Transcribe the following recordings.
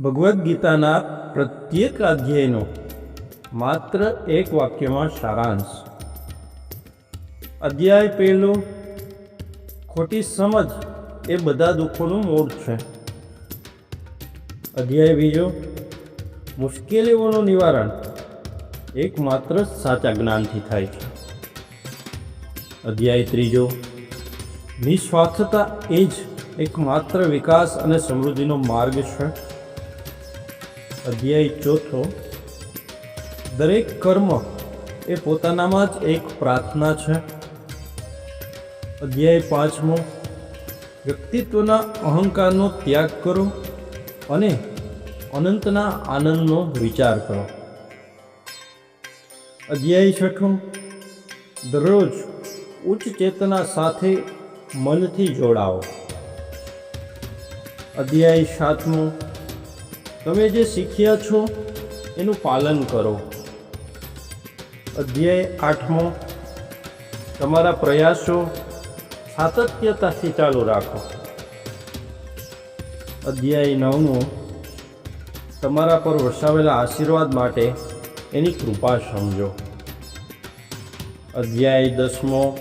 ભગવદ્ ગીતાના પ્રત્યેક અધ્યાયનો માત્ર એક વાક્યમાં સારાંશ. અધ્યાય પહેલો, ખોટી સમજ એ બધા દુઃખોનું મૂળ છે. અધ્યાય બીજો, મુશ્કેલીઓનું નિવારણ એકમાત્ર સાચા જ્ઞાનથી થાય છે. અધ્યાય ત્રીજો, નિસ્વાર્થતા એ જ એકમાત્ર વિકાસ અને સમૃદ્ધિનો માર્ગ છે. અધ્યાય ચોથો. દરેક કર્મ એ પોતાનામાં જ એક પ્રાર્થના છે. અધ્યાય પાંચમો. વ્યક્તિત્વના અહંકારનો ત્યાગ કરો અને અનંતના આનંદનો વિચાર કરો. અધ્યાય છઠ્ઠો. દરરોજ ઉચ્ચ ચેતના સાથે મનથી જોડાઓ. અધ્યાય સાતમો. તમે જે શીખ્યા છો, એનું પાલન કરો. અધ્યાય આઠમો. તમારા પ્રયાસો સાતત્યતાથી ચાલુ રાખો. અધ્યાય નવમો. તમારા પર વરસાવેલા આશીર્વાદ માટે એની કૃપા સમજો. અધ્યાય દસમો.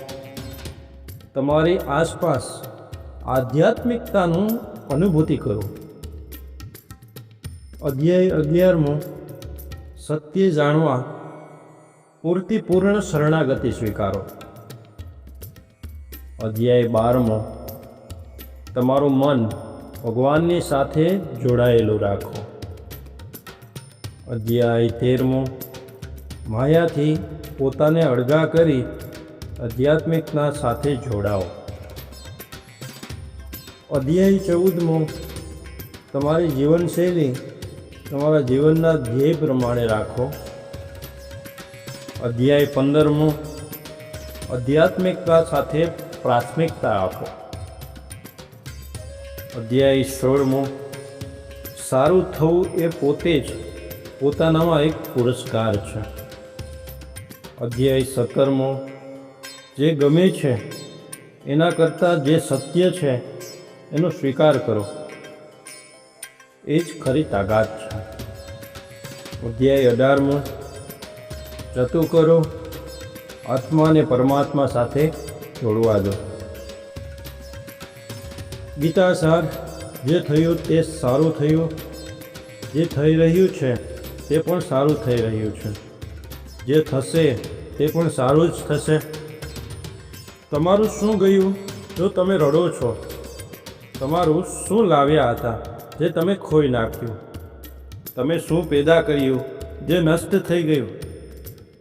તમારી આસપાસ આધ્યાત્મિકતાનું અનુભૂતિ કરો. અધ્યાય અગિયારમો સત્ય જાણવા પૂરતી પૂર્ણ શરણાગતિ સ્વીકારો. અધ્યાય બારમો તમારું મન ભગવાનની સાથે જોડાયેલું રાખો. અધ્યાય તેરમો માયાથી પોતાને અળગા કરી આધ્યાત્મિકતા સાથે જોડાઓ. અધ્યાય ચૌદમો તમારી જીવનશૈલી તમારા જીવનના ધ્યેય પ્રમાણે રાખો. અધ્યાય પંદરમો. આધ્યાત્મિકતા સાથે પ્રાથમિકતા આપો. અધ્યાય સોળમો. સારું થવું એ પોતે જ પોતાનામાં એક પુરસ્કાર છે. અધ્યાય સત્તરમો. જે ગમે છે, એના કરતાં જે સત્ય છે, એનો સ્વીકાર કરો. એ જ ખરી તાકાત છે. અધ્યાય અઢારમો જતું કરો આત્માને પરમાત્મા સાથે જોડવા દો. ગીતા સાર, જે થયું તે સારું થયું, જે થઈ રહ્યું છે તે પણ સારું થઈ રહ્યું છે. જે થશે તે પણ સારું જ થશે. તમારું શું ગયું? જો તમે રડો છો, તમારું શું લાવ્યા હતા? જે તમે ખોઈ નાખ્યું. તમે શું પેદા કર્યું? જે નષ્ટ થઈ ગયું.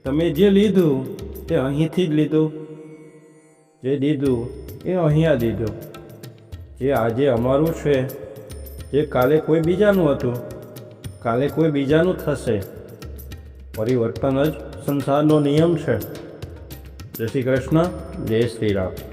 તમે જે લીધું, તે અહીંથી જ લીધું. જે દીધું, એ અહીંયા દીધું. જે આજે અમારું છે, જે કાલે કોઈ બીજાનું હતું, કાલે કોઈ બીજાનું થશે. પરિવર્તન જ સંસારનો નિયમ છે. જય શ્રી કૃષ્ણ, જય શ્રી રામ.